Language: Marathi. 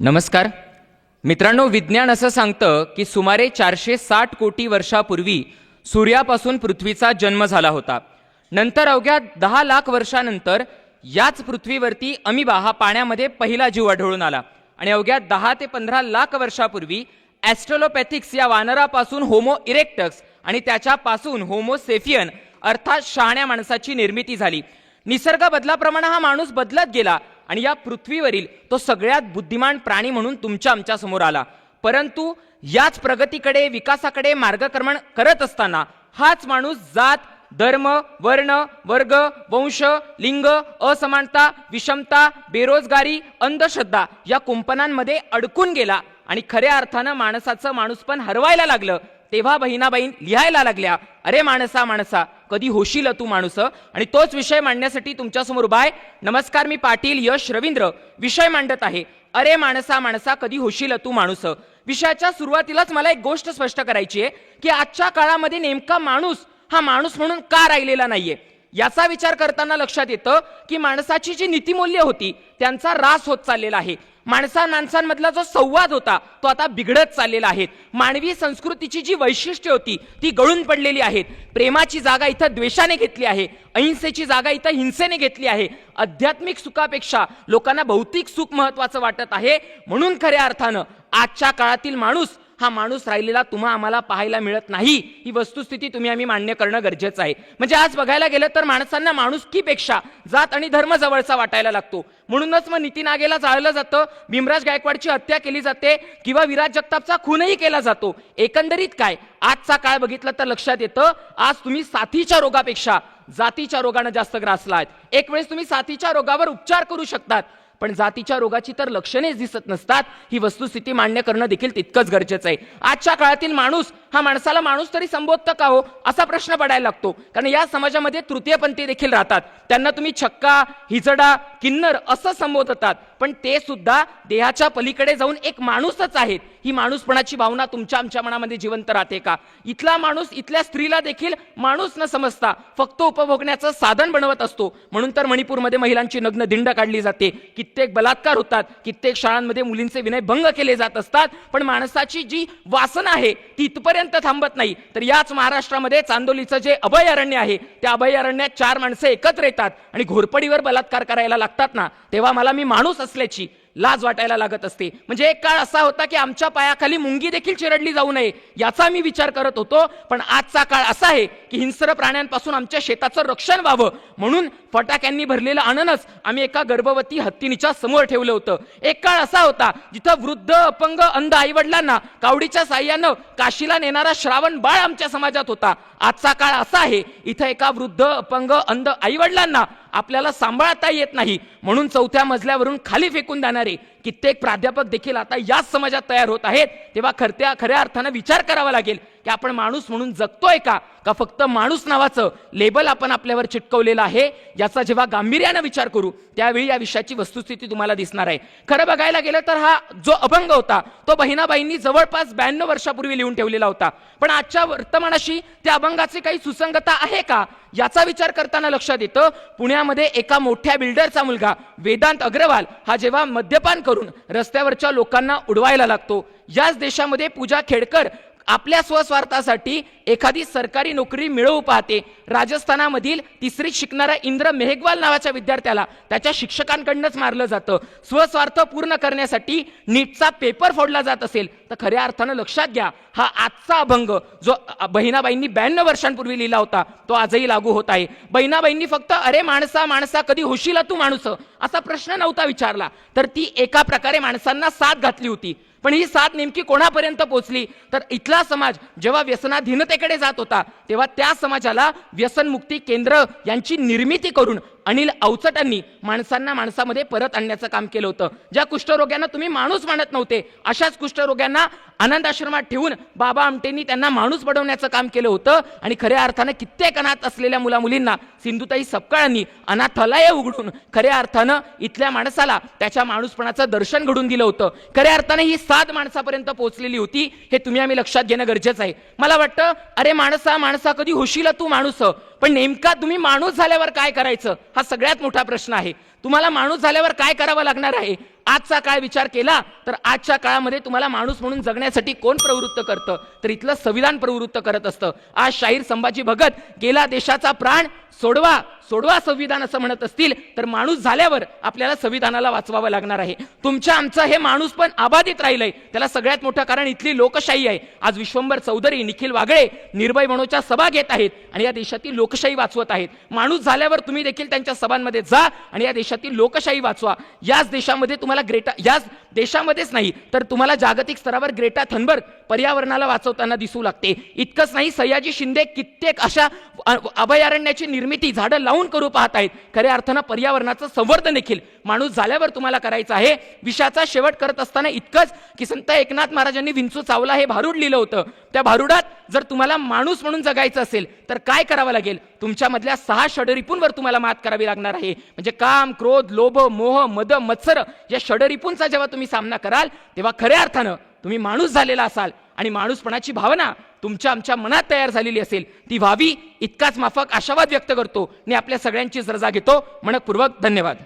नमस्कार. मित्रांनो विज्ञान असं सांगतं की सुमारे चारशे साठ कोटी वर्षापूर्वी सूर्यापासून पृथ्वीचा जन्म झाला होता. नंतर अवघ्या दहा लाख वर्षानंतर याच पृथ्वीवरती अमिबा हा पाण्यामध्ये पहिला जीव आढळून आला. आणि अवघ्या दहा ते पंधरा लाख वर्षापूर्वी ॲस्ट्रोलोपॅथिक्स या वानरापासून होमो इरेक्टक्स आणि त्याच्यापासून होमो सेफियन अर्थात शहाण्या माणसाची निर्मिती झाली. निसर्ग बदलाप्रमाणे हा माणूस बदलत गेला आणि या पृथ्वीवरील तो सगळ्यात बुद्धिमान प्राणी म्हणून तुमच्या आमच्यासमोर आला. परंतु याच प्रगतीकडे विकासाकडे मार्गक्रमण करत असताना हाच माणूस जात धर्म वर्ण वर्ग वंश लिंग असमानता विषमता बेरोजगारी अंधश्रद्धा या कुंपणांमध्ये अडकून गेला आणि खऱ्या अर्थानं माणसाचं माणूस पण हरवायला लागलं. तेव्हा बहिणाबाईन लिहायला लागल्या अरे माणसा माणसा कधी होशील तू माणूस? आणि तोच विषय मांडण्यासाठी तुमच्यासमोर उभा आहे. नमस्कार मी पाटील यश रवींद्र. विषय मांडत आहे. अरे माणसा माणसा कधी होशील तू माणूस? विषयाच्या सुरुवातीलाच मला एक गोष्ट स्पष्ट करायची आहे की आजच्या काळामध्ये नेमका माणूस हा माणूस म्हणून का राहिलेला नाहीये? याचा विचार करताना लक्षात येतं की माणसाची जी नीतिमूल्य होती त्यांचा रास होत चाललेला आहे. माणसा माणसांमधला जो संवाद होता तो आता बिघडत चाललेला आहे. मानवी संस्कृतीची जी वैशिष्ट्य होती ती गळून पडलेली आहेत. प्रेमाची जागा इथं द्वेषाने घेतली आहे अहिंसेची जागा इथं हिंसेने घेतली आहे. आध्यात्मिक सुखापेक्षा लोकांना भौतिक सुख महत्वाचं वाटत आहे. म्हणून खऱ्या अर्थानं आजच्या काळातील माणूस हा माणूस राहिलेला तुम्हा आम्हाला पाहायला मिळत नाही. ही वस्तुस्थिती तुम्ही आम्ही मान्य करणं गरजेचं आहे. म्हणजे आज बघायला गेलं तर माणसांना माणुसकीपेक्षा जात आणि धर्म जवळचा वाटायला लागतो. म्हणूनच मग नितीन आगेला जाळलं जातं भीमराज गायकवाडची हत्या केली जाते किंवा विराज जगतापचा खूनही केला जातो. एकंदरीत काय? आजचा काळ बघितलं तर लक्षात येतं आज तुम्ही साथीच्या रोगापेक्षा जातीच्या रोगानं जास्त ग्रासला आहेत एक वेळेस तुम्ही साथीच्या रोगावर उपचार करू शकतात. पण जातीच्या रोगाची तर लक्षणेच दिसत नसतात. ही वस्तुस्थिती मान्य करणं देखील तितकंच गरजेचं आहे. आजच्या काळातील माणूस हा माणसाला माणूस तरी संबोधतं का हो? असा प्रश्न पडायला लागतो. कारण या समाजामध्ये तृतीयपंथी देखील राहतात. त्यांना तुम्ही छक्का हिजडा किन्नर असं संबोधतात. पण ते सुद्धा देहाच्या पलीकडे जाऊन एक माणूसच आहेत. ही माणूसपणाची भावना तुमच्या आमच्या मनामध्ये जिवंत राहते का? इथला माणूस इथल्या स्त्रीला देखील माणूस न समजता फक्त उपभोगण्याचं साधन बनवत असतो. म्हणून तर मणिपूरमध्ये महिलांची नग्न दिंड काढली जाते. कित्येक बलात्कार होतात. कित्येक शाळांमध्ये मुलींचे विनय भंग केले जात असतात. पण माणसाची जी वासना आहे ती इथपर्यंत थांबत नाही. तर याच महाराष्ट्रामध्ये चांदोलीचं जे अभयारण्य आहे त्या अभयारण्यात चार माणसं एकत्र येतात आणि घोरपडीवर बलात्कार करायला लागतात ना तेव्हा मला मी माणूस असल्याची लाज वाटायला लागत असते. म्हणजे एक काळ असा होता की आमच्या पायाखाली मुंगी देखील चिरडली जाऊ नये याचा मी विचार करत होतो. पण आजचा काळ असा आहे की हिंस्र प्राण्यांपासून आमच्या शेताचं रक्षण व्हावं. म्हणून फटाक्यांनी भरलेलं अननस आम्ही एका गर्भवती हत्तीनीच्या समोर ठेवलं होतं. एक काळ असा होता जिथं वृद्ध अपंग अंध आईवडिलांना कावडीच्या साह्यानं काशीला नेणारा श्रावण बाळ आमच्या समाजात होता. आजचा काळ असा आहे इथं एका वृद्ध अपंग अंध आईवडिलांना आपल्याला सांभाळता येत नाही. म्हणून चौथ्या मजल्यावरून खाली फेकून जाणारे कित्येक प्राध्यापक देखील आता याच समाजात तयार होत आहेत. तेव्हा खरत्या खऱ्या अर्थानं विचार करावा लागेल की आपण माणूस म्हणून जगतोय का? का फक्त माणूस नावाचं लेबल आपण आपल्यावर चिटकवलेलं आहे? याचा जेव्हा गांभीर्यानं विचार करू त्यावेळी या विषयाची वस्तुस्थिती तुम्हाला दिसणार आहे. खरं बघायला गेलं तर हा जो अभंग होता तो बहिणाबाईंनी जवळपास ब्याण्णव वर्षापूर्वी लिहून ठेवलेला होता. पण आजच्या वर्तमानाशी त्या अभंगाची काही सुसंगता आहे का? याचा विचार करताना लक्षात येतं पुण्यामध्ये एका मोठ्या बिल्डरचा मुलगा वेदांत अग्रवाल हा जेव्हा मद्यपान करून रस्त्यावरच्या लोकांना उडवायला लागतो. याच देशामध्ये पूजा खेडकर आपल्या स्वस्वार्थासाठी एखादी सरकारी नोकरी मिळवू पाहते. राजस्थानामधील तिसरीत शिकणाऱ्या इंद्र मेहगवाल नावाच्या विद्यार्थ्याला त्याच्या शिक्षकांकडनंच मारलं जातं. स्वस्वार्थ पूर्ण करण्यासाठी नीटचा पेपर फोडला जात असेल. तर खऱ्या अर्थानं लक्षात घ्या हा आजचा अभंग जो बहिणाबाईंनी ब्याण्णव वर्षांपूर्वी लिहिला होता तो आजही लागू होत आहे. बहिणाबाईंनी फक्त अरे माणसा माणसा कधी होशील तू माणूस? असा प्रश्न नव्हता विचारला. तर ती एका प्रकारे माणसांना साथ घातली होती. पण ही साथ नेमकी कोणापर्यंत पोचली? तर इथला समाज जेव्हा व्यसनाधीनतेकडे जात होता तेव्हा त्या समाजाला व्यसनमुक्ती केंद्र यांची निर्मिती करून अनिल अवचटांनी माणसांना माणसामध्ये परत आणण्याचं काम केलं होतं. ज्या कुष्ठरोग्यांना तुम्ही माणूस मानत नव्हते अशाच कुष्ठरोग्यांना आनंद आश्रमात ठेवून बाबा आमटेंनी त्यांना माणूस बनवण्याचं काम केलं होतं. आणि खऱ्या अर्थानं कित्येक अनाथ असलेल्या मुला मुलींना सिंधुताई सपकाळांनी अनाथालय उघडून खऱ्या अर्थानं इथल्या माणसाला त्याच्या माणूसपणाचं दर्शन घडून दिलं होतं. खऱ्या अर्थानं ही सात माणसापर्यंत पोहोचलेली होती हे तुम्ही आम्ही लक्षात घेणं गरजेचं आहे. मला वाटतं अरे माणसा माणसा कधी होशील तू माणूस? पण नेमका तुम्ही माणूस झाल्यावर काय करायचं? हा सगळ्यात मोठा प्रश्न आहे. तुम्हाला माणूस झाल्यावर काय करावं लागणार आहे? आजचा काळ विचार केला तर आजच्या काळामध्ये तुम्हाला माणूस म्हणून जगण्यासाठी कोण प्रवृत्त करतं? तर इथलं संविधान प्रवृत्त करत असतं. आज शाहीर संभाजी भगत गेला देशाचा प्राण सोडवा. सोडवा संविधान असं म्हणत असतील तर माणूस झाल्यावर आपल्याला संविधानाला वाचवावं लागणार आहे. तुमच्या आमचं हे माणूस पण अबाधित राहिलंय. त्याला सगळ्यात मोठं कारण इथली लोकशाही आहे. आज विश्वंभर चौधरी निखिल वागळे निर्भय मनोच्या सभा घेत आहेत आणि या देशातील लोकशाही वाचवत आहेत. माणूस झाल्यावर तुम्ही देखील त्यांच्या सभांमध्ये जा आणि या देशातील लोकशाही वाचवा. याच देशामध्ये तुम्हाला ग्रेटा याच देशामध्येच नाही तर तुम्हाला जागतिक स्तरावर ग्रेटा थनबर्ग पर्यावरणाला वाचवताना दिसू लागते. इतकंच नाही सयाजी शिंदे कित्येक अशा अभयारण्याची निर्मिती झाडं लावून करू पाहत आहेत खऱ्या अर्थानं पर्यावरणाचं संवर्धन देखील माणूस झाल्यावर तुम्हाला करायचं आहे. विषाचा शेवट करत असताना इतकंच की संत एकनाथ महाराजांनी विंचू चावला हे भारूड लिहिलं होतं. त्या भारुडात जर तुम्हाला माणूस म्हणून जगायचं असेल तर काय करावं लागेल? तुमच्यामधल्या सहा षडरिपूंवर तुम्हाला मात करावी लागणार आहे. म्हणजे काम क्रोध लोभ मोह मद मत्सर या षडरिपूंचा जेव्हा तुम्ही सामना कराल तेव्हा खऱ्या अर्थानं तुम्ही माणूस झालेला असाल. आणि माणूसपणाची भावना तुमच्या आमच्या मनात तयार झालेली असेल ती व्हावी. इतकाच माफक आशावाद व्यक्त करतो. आणि आपल्या सगळ्यांचीच रजा घेतो. मनपूर्वक धन्यवाद.